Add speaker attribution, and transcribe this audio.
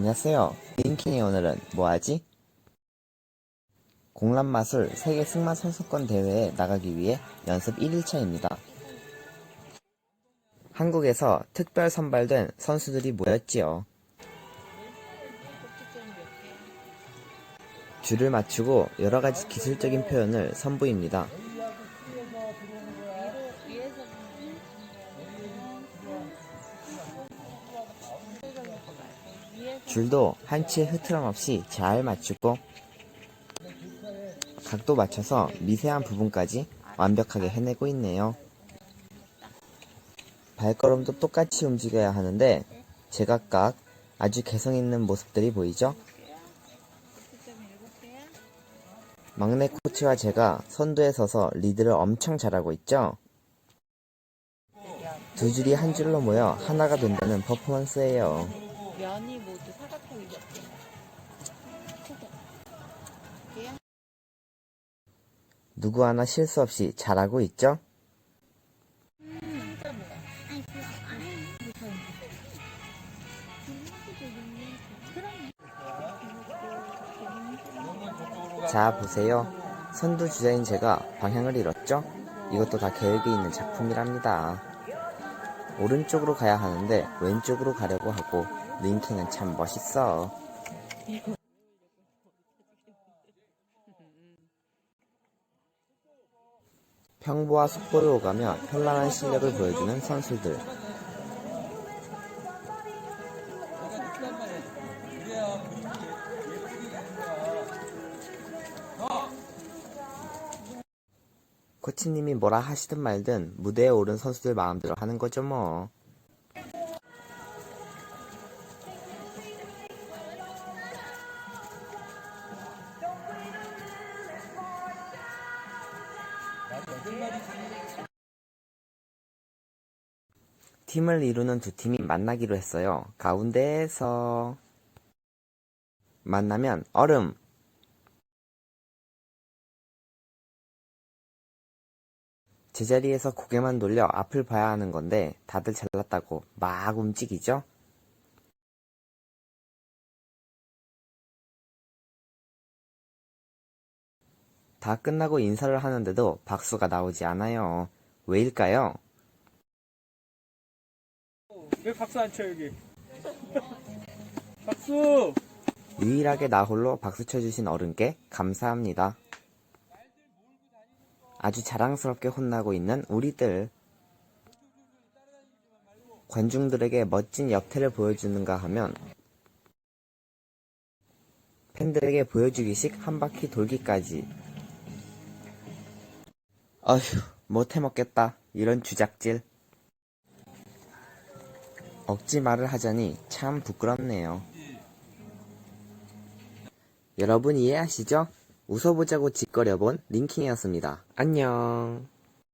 Speaker 1: 안녕하세요. 링킹의 오늘은 뭐하지? 공란마술 세계 승마 선수권 대회에 나가기 위해 연습 1일차입니다. 한국에서 특별 선발된 선수들이 모였지요. 줄을 맞추고 여러 가지 기술적인 표현을 선보입니다. 줄도 한치의 흐트럼 없이 잘 맞추고 각도 맞춰서 미세한 부분까지 완벽하게 해내고 있네요. 발걸음도 똑같이 움직여야 하는데 제각각 아주 개성 있는 모습들이 보이죠? 막내 코치와 제가 선두에 서서 리드를 엄청 잘하고 있죠? 두 줄이 한 줄로 모여 하나가 된다는 퍼포먼스예요.
Speaker 2: 면이 모두 사각형이 몇 개? 개야?
Speaker 1: 누구 하나 실수 없이 잘하고 있죠? 자, 보세요. 선두 주자인 제가 방향을 잃었죠? 이것도 다 계획이 있는 작품이랍니다. 오른쪽으로 가야 하는데 왼쪽으로 가려고 하고 링킹은 참 멋있어. 평보와 속보를 오가며 현란한 실력을 보여주는 선수들. 코치님이 뭐라 하시든 말든 무대에 오른 선수들 마음대로 하는 거죠 뭐. 팀을 이루는 두 팀이 만나기로 했어요. 가운데에서 만나면 얼음. 제자리에서 고개만 돌려 앞을 봐야 하는 건데 다들 잘났다고 막 움직이죠? 다 끝나고 인사를 하는데도 박수가 나오지 않아요. 왜일까요?
Speaker 3: 왜 박수 안 쳐 여기? 박수!
Speaker 1: 유일하게 나 홀로 박수 쳐주신 어른께 감사합니다. 아주 자랑스럽게 혼나고 있는 우리들. 관중들에게 멋진 역태를 보여주는가 하면 팬들에게 보여주기식 한 바퀴 돌기까지. 어휴, 못해 먹겠다. 이런 주작질. 억지 말을 하자니 참 부끄럽네요. 여러분 이해하시죠? 웃어보자고 짓거려본 링킹이었습니다. 안녕.